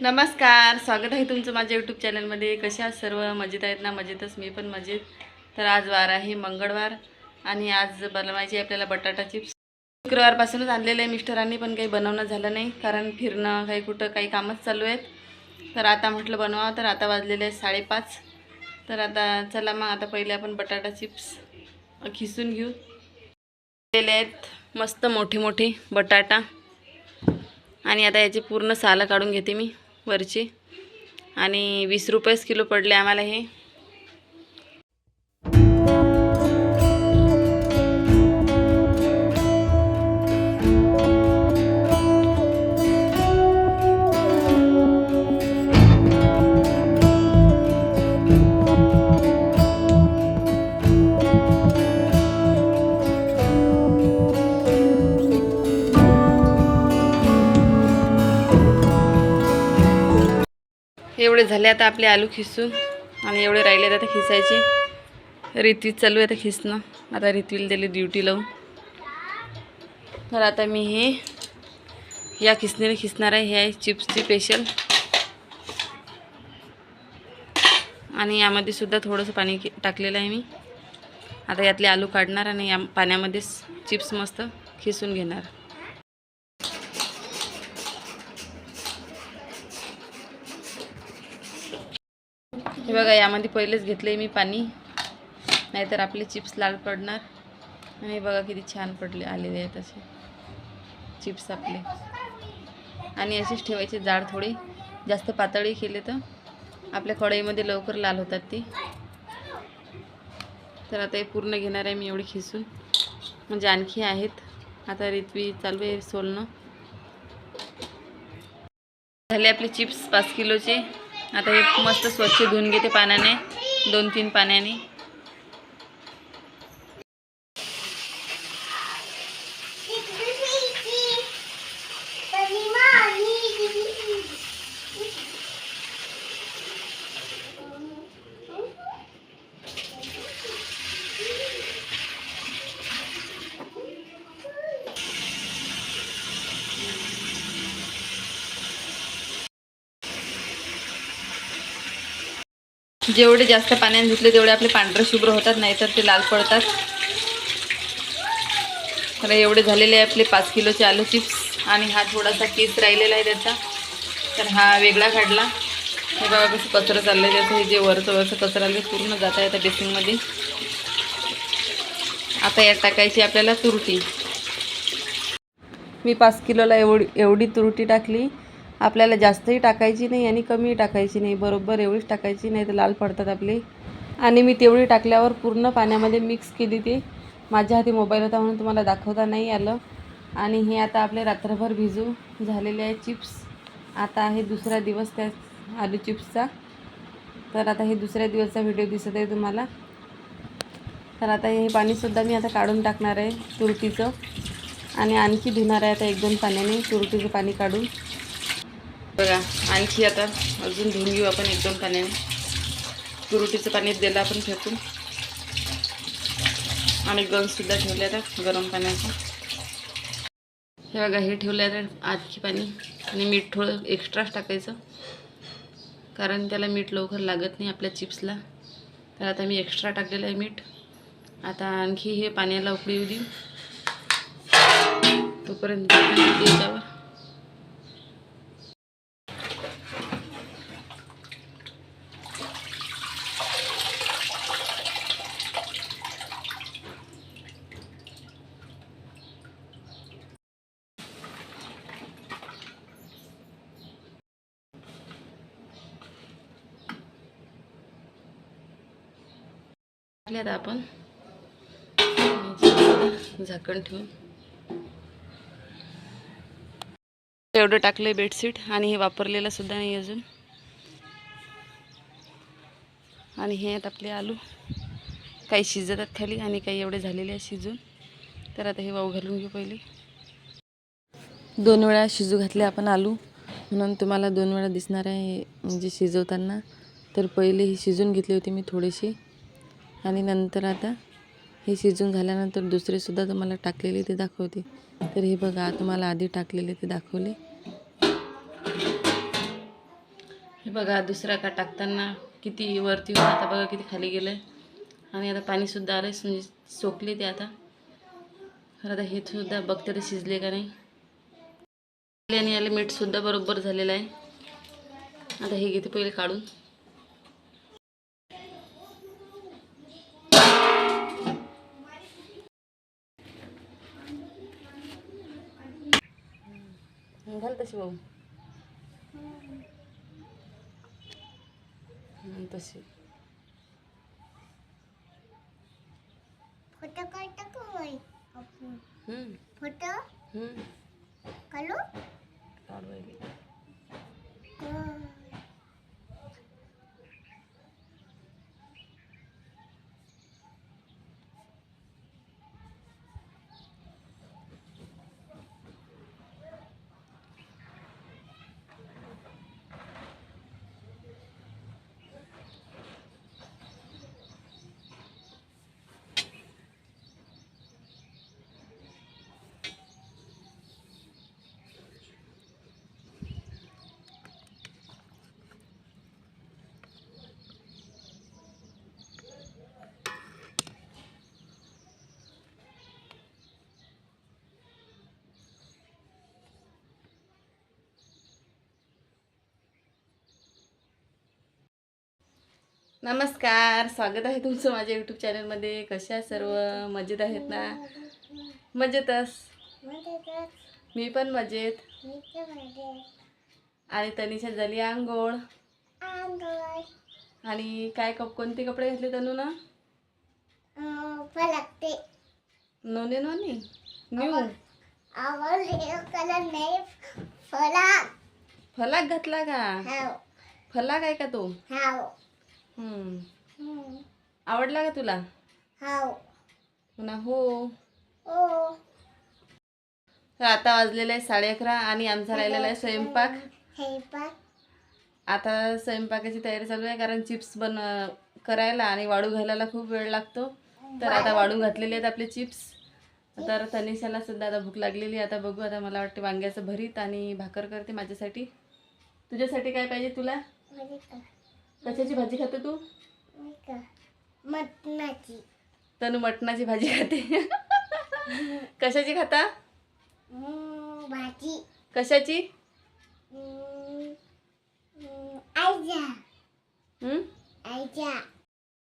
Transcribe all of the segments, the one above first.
नमस्कार स्वागत आहे तुमचं माझ्या यूट्यूब चॅनलमध्ये कशा सर्व? मजेत आहेत ना? मजेतच. मी पण मजेत. तर आज वार आहे मंगळवार. आणि आज बनवायची आपल्याला बटाटा चिप्स. शुक्रवारपासूनच आणलेलं आहे मिस्टरांनी पण काही बनवणं झालं नाही कारण फिरणं काही कुठं काही कामच चालू आहेत. तर आता म्हटलं बनवा तर आता वाजलेले आहे साडेपाच. तर आता चला मग आता पहिले आपण बटाटा चिप्स खिसून घेऊ. केलेले आहेत मस्त मोठे मोठे बटाटा. आणि आता याची पूर्ण सालं काढून घेते मी. वरची. आणि वीस रुपयेच किलो पडले आम्हाला हे. एवढे झाले आता आपले आलू खिसून आणि एवढे राहिले आता खिसायचे. रितवी चालू आहे आता खिसणं. आता रितवीला दिली ड्युटी लावून. तर आता मी हे या खिसणीने खिसणार आहे. हे आहे चिप्सची स्पेशल आणि यामध्ये सुद्धा थोडंसं पाणी टाकलेलं आहे मी. आता यातले आलू काढणार आणि या पाण्यामध्येच चिप्स मस्त खिसून घेणार. हे बघा यामध्ये पहिलेच घेतले मी पाणी. नाहीतर आपले चिप्स लाल पडणार. आणि हे बघा किती छान पडले आलेले आहेत असे. चिप्स आपले. आणि असेच ठेवायचे जाड थोडे. जास्त पातळी केले तर. आपल्या कढईमध्ये लवकर लाल होतात ते. तर आता हे पूर्ण घेणार आहे मी एवढी खिसून. म्हणजे आणखी आहेत. आता रितवी चालू आहे सोलणं झाले आपले चिप्स पाच किलोचे. आता हे मस्त स्वच्छ धुवून घेते पाण्याने दोन तीन पाण्याने. जेवढे जास्त पाण्याने धुतले तेवढे आपले पांढरे शुभ्र होतात नाहीतर ते लाल पडतात. तर एवढे झालेले आहे आपले पाच किलोचे आलू चिप्स. आणि हा थोडासा केस राहिलेला आहे त्याचा. तर हा वेगळा काढला. हे बघा कसं कचरा चाललं आहे त्याचं. हे जे वरचं वरचं कचरा आलं पूर्ण जात आहे आता बेसिंगमध्ये आता यात टाकायची आपल्याला तुरटी. मी पाच किलोला एवढी एवढी तुरटी टाकली. आपल्याला जास्तही टाकायची नाही आणि कमीही टाकायची नाही. बरोबर एवढीच टाकायची नाही तर लाल पडतात आपले. आणि मी तेवढी टाकल्यावर पूर्ण पाण्यामध्ये मिक्स केली ती. माझ्या हाती मोबाईल होता म्हणून तुम्हाला दाखवता नाही आलं. आणि हे आता आपले रात्रभर भिजू झालेले आहे चिप्स आता आहे दुसरा दिवस त्या आलू चिप्सचा तर आता हे दुसऱ्या दिवसचा व्हिडिओ दिसत आहे तुम्हाला. तर आता हे पाणीसुद्धा मी आता काढून टाकणार आहे तुरटीचं. आणि आणखी धुणार आहे आता एक दोन पाण्याने तुरटीचं पाणी काढून. बघा आणखी आता अजून धुवून घेऊ आपण एक दोन पाण्याने. तुरुटीचं पाणी दिलं आपण फेकून. आणि गंजसुद्धा ठेवले आता गरम पाण्याचं. हे बघा हे ठेवलं आहे आणखी पाणी. आणि मीठ थोडं एक्स्ट्राच टाकायचं. कारण त्याला मीठ लवकर लागत नाही आपल्या चिप्सला. तर आता मी एक्स्ट्रा टाकलेलं आहे मीठ. आता आणखी हे पाण्याला उकळी देऊ. तोपर्यंत त्याच्यावर आता आपण झाकण ठेवून. एवढं टाकलं बेडशीट आणि हे वापरलेलं सुद्धा नाही अजून. आणि हे आहेत आपले आलू. काही शिजतात खाली आणि काही एवढे झालेले आहे शिजून. तर आता हे वाऊ घालून घेऊ पहिले. दोन वेळा शिजू घातले आपण आलू. म्हणून तुम्हाला दोन वेळा दिसणार आहे म्हणजे शिजवताना. तर पहिले ही शिजून घेतली होती मी थोडीशी. आणि नंतर आता हे शिजून झाल्यानंतर दुसरेसुद्धा तुम्हाला टाकलेले ते दाखवते. तर हे बघा तुम्हाला आधी टाकलेले ते दाखवले. हे बघा दुसरा का टाकताना किती वरती होता आता बघा किती खाली गेलं आहे आणि आता पाणीसुद्धा आलं आहे म्हणजे सोकले ते आता. खरं आता हे सुद्धा बघते ते शिजले का नाही. आणि याला मीठसुद्धा बरोबर झालेलं आहे. आता हे घेते पहिले काढून. घाल तशी भाऊ. तशी. फोटो काढतो का बाई आपण फोटो? हं. काढू? काढू नमस्कार स्वागत आहे तुमचं माझ्या यूट्यूब चॅनलमध्ये कशा सर्व? मजेत आहेत ना? मजेतच. मी पण मजेत. आणि तनिषा झाली आंघोळ. आणि काय कप कोणते कपडे घेतले तनू ना फलकते नोने नोनी? न्यू? फलाक फलक फलाक घातला का? फलाक आहे का तो? हम्म. आवडला का तुला? हाव. पुन्हा हो. ओ तर आता वाजलेलं आहे साडे अकरा आणि आमचा राहिलेला आहे स्वयंपाक. हे आता स्वयंपाकाची तयारी चालू आहे कारण चिप्स बन करायला आणि वाळू घालायला खूप वेळ लागतो. तर आता वाळू घातलेले आहेत आपले चिप्स. तर तनिषाला सुद्धा आता भूक लागलेली आहे. आता बघू आता मला वाटते वांग्याचं भरीत आणि भाकर करते माझ्यासाठी. तुझ्यासाठी काय पाहिजे तुला? म्हणजे कशाची भाजी खाते तू? मटणाची. तनु मटणाची भाजी खाते. कशाची खाता? भाजी. कशाची? हं?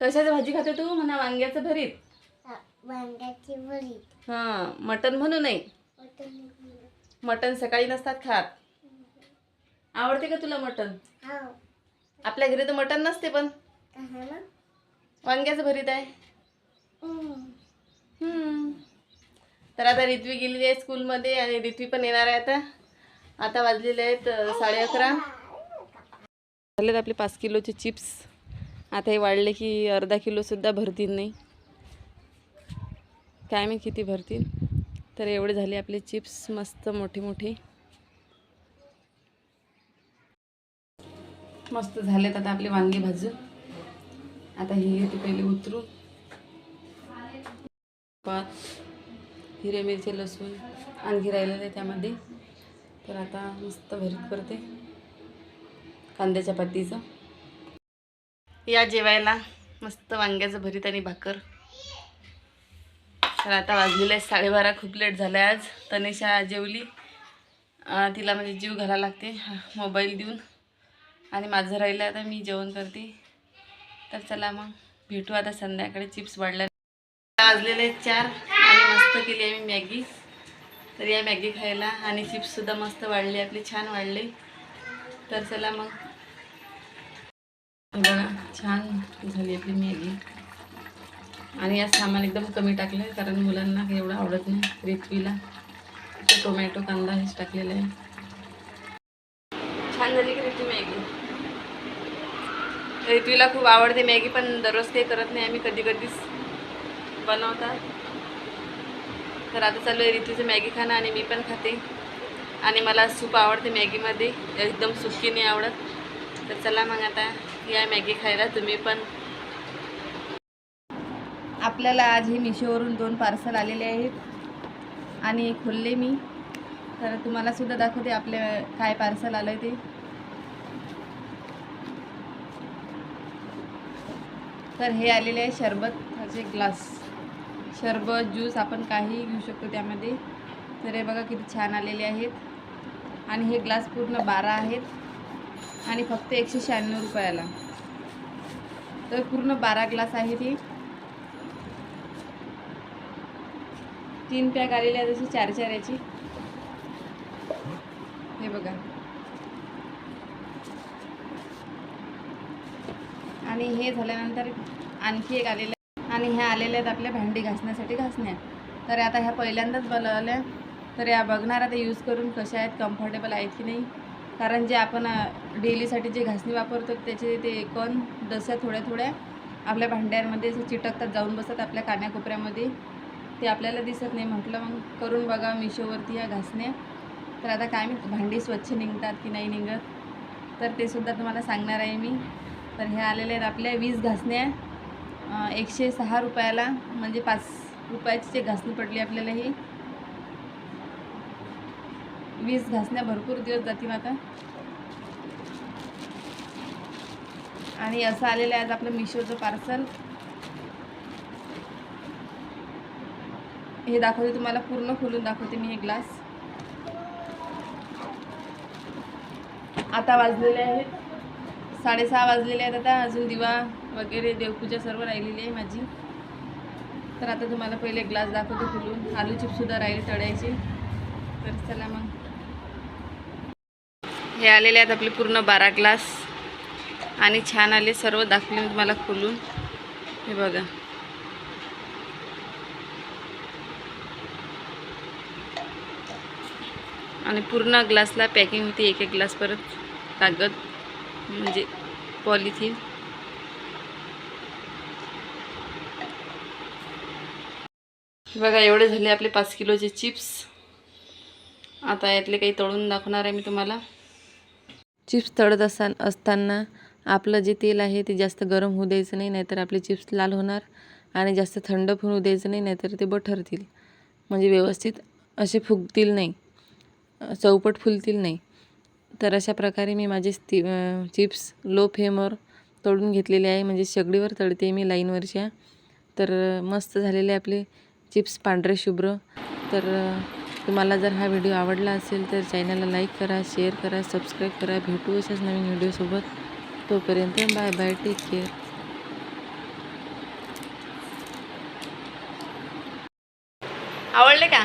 कशाची भाजी खाते तू? म्हणा वांग्याचं भरीत. वांग्याची भरीत. हां मटण म्हणू नये. मटण सकाळी नसतात खात. आवडते का तुला मटण? हाव आपल्या घरी तर मटण नसते पण. वांग्याचं भरीत आहे. तर आता रित्वी गेलेली आहे स्कूलमध्ये आणि रित्वी पण येणार आहे आता. आता वाजलेले आहेत साडे अकरा. झालेत आपले पाच किलोचे चिप्स. आता हे वाढले की अर्धा किलोसुद्धा भरतील नाही. काय मी किती भरतील. तर एवढे झाले आपले चिप्स मस्त मोठे मोठे. मस्त झालेत आता आपले वांगे भाजून. आता हे घेते पहिले उतरून. पात हिरे मिरची लसूण आणखी राहिलेलं आहे त्यामध्ये. तर आता मस्त भरीत करते. कांद्याच्या पातीचं या जेवायला मस्त वांग्याचं भरीत आणि भाकर. तर आता वाजलेलं आहे साडेबारा खूप लेट झालं आज. तनिषा जेवली. तिला म्हणजे जीव घालायला लागते. मोबाईल देऊन. आणि माझं राहिलं आता मी जेवण करते. तर चला मग भेटू आता संध्याकाळी. चिप्स वाढल्या. वाजलेले चार आणि मस्त केली आहे मी मॅगी. तर या मॅगी खायला आणि चिप्ससुद्धा मस्त वाढले आपले छान वाढले. तर चला मग. बघा छान झाली आपली मॅगी. आणि यात सामान एकदम कमी टाकलं आहे कारण मुलांना एवढं आवडत नाही रेतवीला टोमॅटो कांदा हेच टाकलेलं आहे. छान झाली की मॅगी. रितूला खूप आवडते मॅगी पण दररोज काही करत नाही. आम्ही कधी कधीच बनवतात तर आता चालू आहे रितूचं मॅगी खाणं आणि मी पण खाते. आणि मला सूप आवडते मॅगीमध्ये. एकदम सुकी नाही आवडत. तर चला मग आता या मॅगी खायला. तुम्ही पण. आपल्याला आज हे मिशोवरून दोन पार्सल आलेले आहेत. आणि खोलले मी. तर तुम्हाला सुद्धा दाखवते आपल्या काय पार्सल आलं आहे ते. तर हे आलेले आहे शरबताचे ग्लास. शरबत ज्यूस आपण काही घेऊ शकतो त्यामध्ये. तर हे बघा किती छान आलेले आहेत. आणि हे ग्लास पूर्ण बारा आहेत. आणि फक्त एकशे शहाण्णव रुपयाला. तर पूर्ण बारा ग्लास आहेत हे. तीन पॅक आलेले आहेत असे चार चार याची. हे बघा. आणि हे झाल्यानंतर आणखी एक आलेलं आणि ह्या आलेल्या आहेत आपल्या भांडी घासण्यासाठी घासण्या. तर आता ह्या पहिल्यांदाच बनवल्या. तर या बघणार आता यूज करून कशा आहेत कम्फर्टेबल आहेत की नाही. कारण जे आपण डेलीसाठी जे घासणी वापरतो त्याचे ते कण दस्या थोड्या थोड्या आपल्या भांड्यांमध्ये चिटकतात जाऊन बसतात आपल्या कान्याकोपऱ्यामध्ये ते आपल्याला दिसत नाही. म्हटलं मग करून बघा मिशोवरती या घासण्या. तर आता काय मी भांडी स्वच्छ निघतात की नाही निघत. तर ते सुद्धा तुम्हाला सांगणार आहे मी. तर हे आलेले आहेत आपल्या वीस घासण्या एकशे सहा रुपयाला म्हणजे पाच रुपयाची जे घासणी पडली आपल्याला ही. वीस घासण्या भरपूर दिवस जातील आता. आणि असं आलेलं आहे आज आपलं मिशोचं पार्सल. हे दाखवते तुम्हाला पूर्ण खोलून दाखवते मी हे ग्लास. आता वाजलेले आहेत. साडेसहा वाजलेले आहेत आता. अजून दिवा वगैरे देवपूजा सर्व राहिलेली आहे माझी. तर आता तुम्हाला पहिले ग्लास दाखवते खुलून आलू चिप्ससुद्धा राहिले तळायचे. तर चला मग. हे आलेले आहेत आपले पूर्ण बारा ग्लास. आणि छान आले सर्व दाखवले मी तुम्हाला फुलून. हे बघा. आणि पूर्ण ग्लासला पॅकिंग होती एक एक ग्लास परत. कागद. म्हणजे पॉलिथिन. बघा एवढे झाले आपले पाच किलोचे चिप्स. आता यातले काही तळून दाखवणार आहे मी तुम्हाला. चिप्स तळत असा असताना आपलं जे तेल आहे ते जास्त गरम होऊ द्यायचं नाही नाहीतर आपले चिप्स लाल होणार आणि जास्त थंड पण होऊ द्यायचं नाही नाहीतर ते बठरतील. म्हणजे व्यवस्थित असे फुगतील नाही. चौपट फुलतील नाही. तर अशा प्रकारे मी माझे स्ती चिप्स लो फ्लेमवर तळून घेतलेले आहे. म्हणजे शेगडीवर तळते मी लाईनवरच्या. तर मस्त झालेले आपले चिप्स पांढरे शुभ्र. तर तुम्हाला जर हा व्हिडिओ आवडला असेल तर चॅनलला लाईक करा शेअर करा सबस्क्राईब करा. भेटू अशाच नवीन व्हिडिओसोबत. तोपर्यंत बाय बाय टेक केअर. आवडले का?